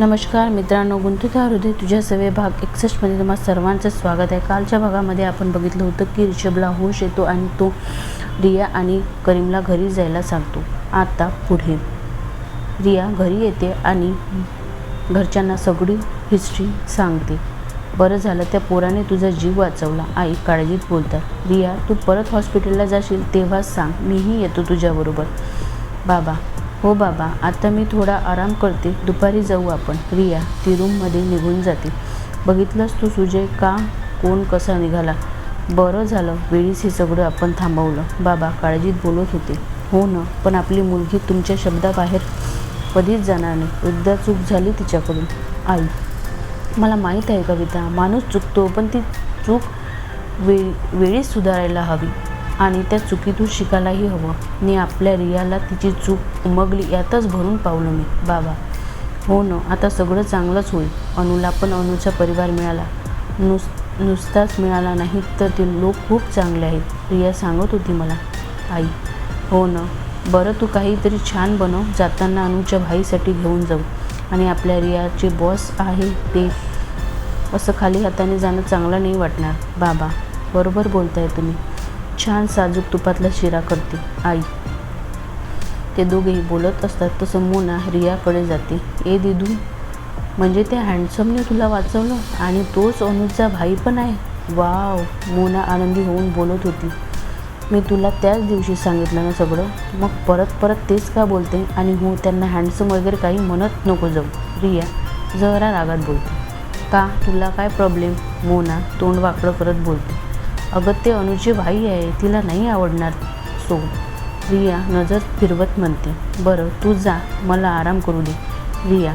नमस्कार मित्रांनो गुंतुता हृदय तुझ्या सवे भाग एकसष्टमध्ये तुम्हाला सर्वांचं स्वागत आहे. कालच्या भागामध्ये आपण बघितलं होतं की रिषभला होश येतो आणि तो रिया आणि करीमला घरी जायला सांगतो. आता पुढे. रिया घरी येते आणि घरच्यांना सगळी हिस्ट्री सांगते. बरं झालं त्या पोराने तुझा जीव वाचवला. आई काळजीत बोलतात रिया तू परत हॉस्पिटलला जाशील तेव्हाच सांग. मीही येतो तुझ्याबरोबर. बाबा हो बाबा आता मी थोडा आराम करते. दुपारी जाऊ आपण. रिया ती रूममध्ये निघून जाते. बघितलंस तू सुजय का? कोण कसा निघाला? बरं झालं. वेळीच हे सगळं आपण थांबवलं. बाबा काळजीत बोलत होते. हो ना पण आपली मुलगी तुमच्या शब्दाबाहेर कधीच जाणार नाही. एकदा चूक झाली तिच्याकडून. आई मला माहीत आहे कविता माणूस चुकतो पण ती चूक वेळी वेळीच सुधारायला हवी. आणि त्या चुकीतून शिकायलाही हवं. मी आपल्या रियाला तिची चूक उमगली यातच भरून पावलं मी. बाबा हो न आता सगळं चांगलंच होईल. अनुला पण अनुचा परिवार मिळाला. नुस नुसताच मिळाला नाही तर ते लोक खूप चांगले आहेत. रिया सांगत होती मला. आई हो न बरं तू काहीतरी छान बनव जाताना अनुच्या भाईसाठी घेऊन जाऊ. आणि आपल्या रियाचे बॉस आहे ते असं खाली हाताने जाणं चांगलं नाही वाटणार. बाबा बरोबर बोलताय तुम्ही. छान साजूक तुपातला शिरा करते आई. ते दोघेही बोलत असतात तसं मोना रियाकडे जाते. ए दिदू म्हणजे त्या हँडसमने तुला वाचवलं? आणि तोच अनुजचा भाई पण आहे? वाव मोना आनंदी होऊन बोलत होती. मी तुला त्याच दिवशी सांगितलं ना सगळं. मग परत परत तेच का बोलते? आणि हो त्यांना हँडसम वगैरे काही म्हणत नको जाऊ. रिया जरा रागात बोलते. का? तुला काय प्रॉब्लेम मोना तोंड वाकडं करत बोलते. अगं ते अनुचे भाई आहे तिला नाही आवडणार. सो रिया नजर फिरवत म्हणते बरं तू जा मला आराम करू दे. रिया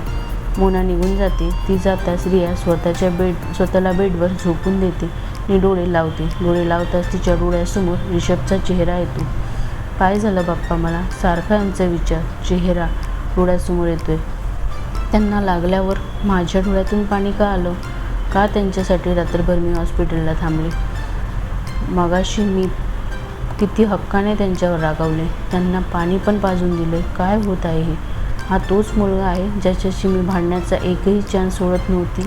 मोना निघून जाते. ती जाताच रिया स्वतःच्या बेड स्वतःला बेडवर झोपून देते. आणि डोळे लावते. डोळे लावताच तिच्या डोळ्यासमोर रिषभचा चेहरा येतो. काय झालं बाप्पा मला? सारखा यांचा विचार. चेहरा डोळ्यासमोर येतोय. त्यांना लागल्यावर माझ्या डोळ्यातून पाणी का आलं? का त्यांच्यासाठी रात्रभर मी हॉस्पिटलला थांबले? मगाशी मी किती हक्काने त्यांच्यावर रागावले. त्यांना पाणी पण पाजून दिले काय होत आहे हे? हा तोच मुलगा आहे ज्याच्याशी मी भांडण्याचा एकही चान्स सोडत नव्हती.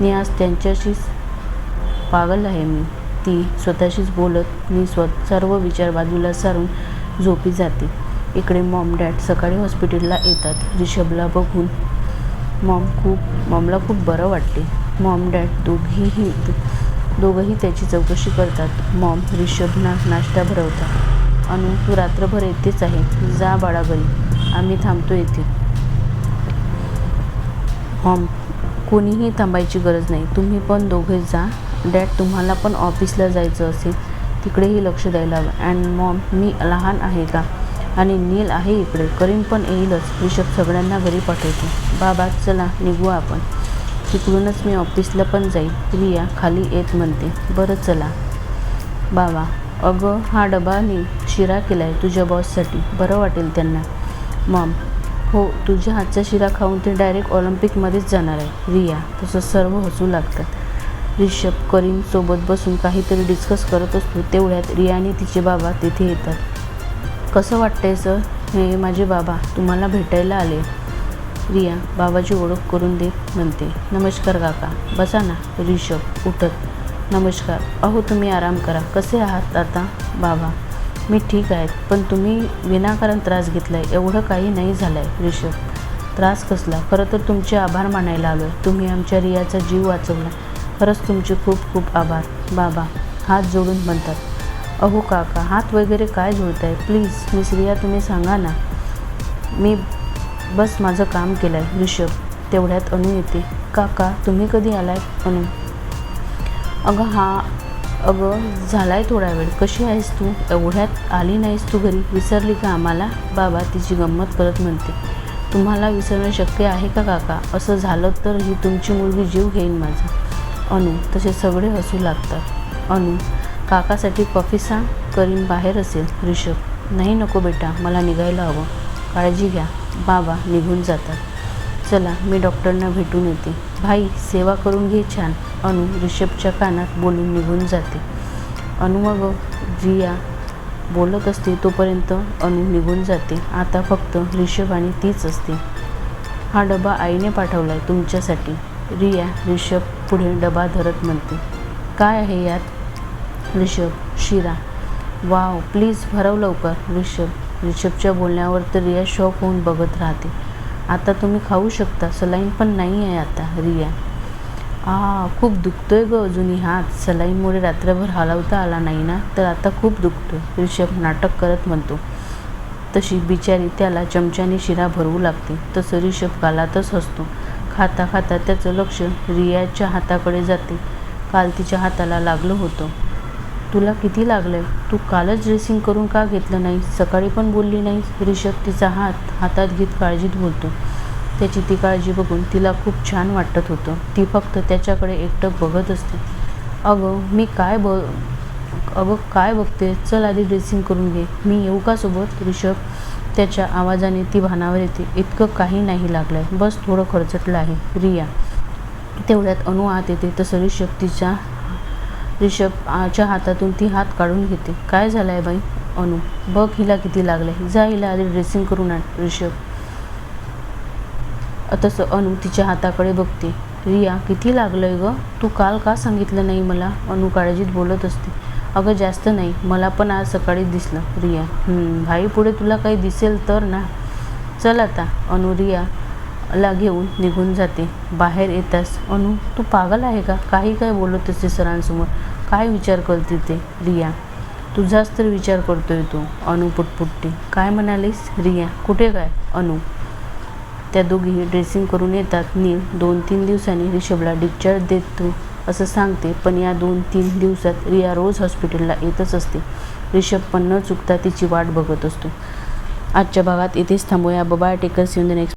मी आज त्यांच्याशीच पागल आहे मी. ती स्वतःशीच बोलत मी स्व सर्व विचार बाजूला सारून झोपी जाते. इकडे मॉम डॅड सकाळी हॉस्पिटलला येतात. रिषभला बघून मॉम खूप मॉमला खूप बरं वाटते. मॉम डॅड दोघीही दोघंही त्याची चौकशी करतात. मॉम रिषभना नाश्ता भरवतात. अनु तू रात्रभर येतेच आहे. जा बाळा घरी आम्ही थांबतो येथे. मॉम कोणीही थांबायची गरज नाही. तुम्ही पण दोघे जा. डॅड तुम्हाला पण ऑफिसला जायचं असेल तिकडेही लक्ष द्यायला हवं. अँड मॉम मी लहान आहे का? आणि नील आहे इकडे. करीन पण येईलच. रिषभ सगळ्यांना घरी पाठवतो. बाबा चला निघू आपण. तिकडूनच मी ऑफिसला पण जाईल. रिया खाली येत म्हणते बरं चला. बाबा अगं हा डबा मी शिरा केला आहे तुझ्या बॉससाठी. बरं वाटेल त्यांना. मॉम हो तुझ्या हातचा शिरा खाऊन ते डायरेक्ट ऑलिम्पिकमध्येच जाणार आहे. रिया तसं सर्व हसू लागतात. रिषभ करीमसोबत बसून काहीतरी डिस्कस करत असतो. तेवढ्यात रिया आणि तिचे बाबा तिथे येतात. कसं वाटतंय सर? हे माझे बाबा तुम्हाला भेटायला आले. रिया बाबाची ओळख करून देत म्हणते. नमस्कार काका. बसा ना रिषभ उठत. नमस्कार. अहो तुम्ही आराम करा. कसे आहात आता? बाबा. मी ठीक आहे पण तुम्ही विनाकारण त्रास घेतला आहे एवढं काही नाही झालं आहे रिषभ त्रास कसला? खरं तर तुमचे आभार मानायला आलो आहे तुम्ही आमच्या रियाचा जीव वाचवला. खरंच तुमचे खूप खूप आभार. बाबा. हात जोडून म्हणतात. अहो काका हात वगैरे काय जोडत आहे प्लीज मिस रिया तुम्ही सांगा ना. मी बस माझं काम केलं आहे ऋषभ. तेवढ्यात अनु येते. काका तुम्ही कधी आलाय? अनु. अगं हा अगं झालाय थोडा वेळ. कशी आहेस तू? एवढ्यात आली नाहीस तू घरी. विसरली का आम्हाला? बाबा तिची गंमत करत म्हणते. तुम्हाला विसरणं शक्य आहे का काका? असं झालं तर ही तुमची मुलगी जीव घेईन माझा. अनु तसे सगळे हसू लागतात. अनु काकासाठी कॉफी सांग करीन बाहेर असेल ऋषभ. नाही नको बेटा मला निघायला हवं. काळजी घ्या. बाबा निघून जातात. चला मी डॉक्टरना भेटून येते. भाई सेवा करून घे छान. अनु ऋषभच्या कानात बोलून निघून जाते. अनु मग रिया बोलत असते तोपर्यंत अनु निघून जाते. आता फक्त ऋषभ आणि तीच असते. हा डबा आईने पाठवला आहे तुमच्यासाठी. रिया रिषभ पुढे डबा धरत म्हणते. काय आहे यात? रिषभ शिरा. वाव प्लीज भरव लवकर. रिषभ रिषभच्या बोलण्यावर तर रिया शॉक होऊन बघत राहते. आता तुम्ही खाऊ शकता सलाईन पण नाही आहे आता रिया. आ खूप दुखतोय ग अजूनही हात. सलाईनमुळे रात्रभर हलवता आला नाही ना? तर आता खूप दुखतोय रिषभ नाटक करत म्हणतो. तशी बिचारी त्याला चमच्याने शिरा भरवू लागते. तसं रिषभ गालातच हसतो. खाता खाता त्याचं लक्ष रियाच्या हाताकडे जाते. काल तिच्या हाताला लागलं होतं. तुला किती लागलं तू कालच ड्रेसिंग करून का घेतलं नाही सकाळी पण बोलली नाही रिषभ तिचा हात हातात घेत काळजीत बोलतो. त्याची ती काळजी बघून तिला खूप छान वाटत होतं. ती फक्त त्याच्याकडे एकटक बघत असते. अगं मी काय ब अगं काय बघते? चल आधी ड्रेसिंग करून घे. मी येऊ का सोबत रिषभ त्याच्या आवाजाने ती भानावर येते. इतकं काही नाही लागलंय. बस थोडं खरचटलं आहे. रिया. तेवढ्यात अनु आत येते. तसं रिषभ तिच्या रिषभच्या हातातून ती हात काढून घेते. काय झालं आहे बाई? अनु बघ हिला किती लागलंय. जा हिला आधी ड्रेसिंग करून आण रिषभ तसं अनु तिच्या हाताकडे बघते. रिया किती लागलंय ग? तू काल का सांगितलं नाही मला? अनु काळजीत बोलत असते. अगं जास्त नाही. मला पण आज सकाळी दिसलं रिया. भाई पुढे तुला काही दिसेल तर ना. चल आता अनु रिया. ला घेऊन निघून जाते. बाहेर येतास अनु तू पागल आहे का? काही काय बोलत असते सरांसमोर? काय विचार करते ते? रिया तुझाच तर विचार करतोय तू अनु पुटपुटते. काय म्हणालीस? रिया कुठे काय? अनु. त्या दोघीही ड्रेसिंग करून येतात. नील दोन तीन दिवसांनी रिषभला डिस्चार्ज देतो असं सांगते पण या दोन तीन दिवसात रिया रोज हॉस्पिटलला येतच असते. रिषभ पण न चुकता तिची वाट बघत असतो. आजच्या भागात इथेच थांबूया. बबाय टेकर सिंधन एक्स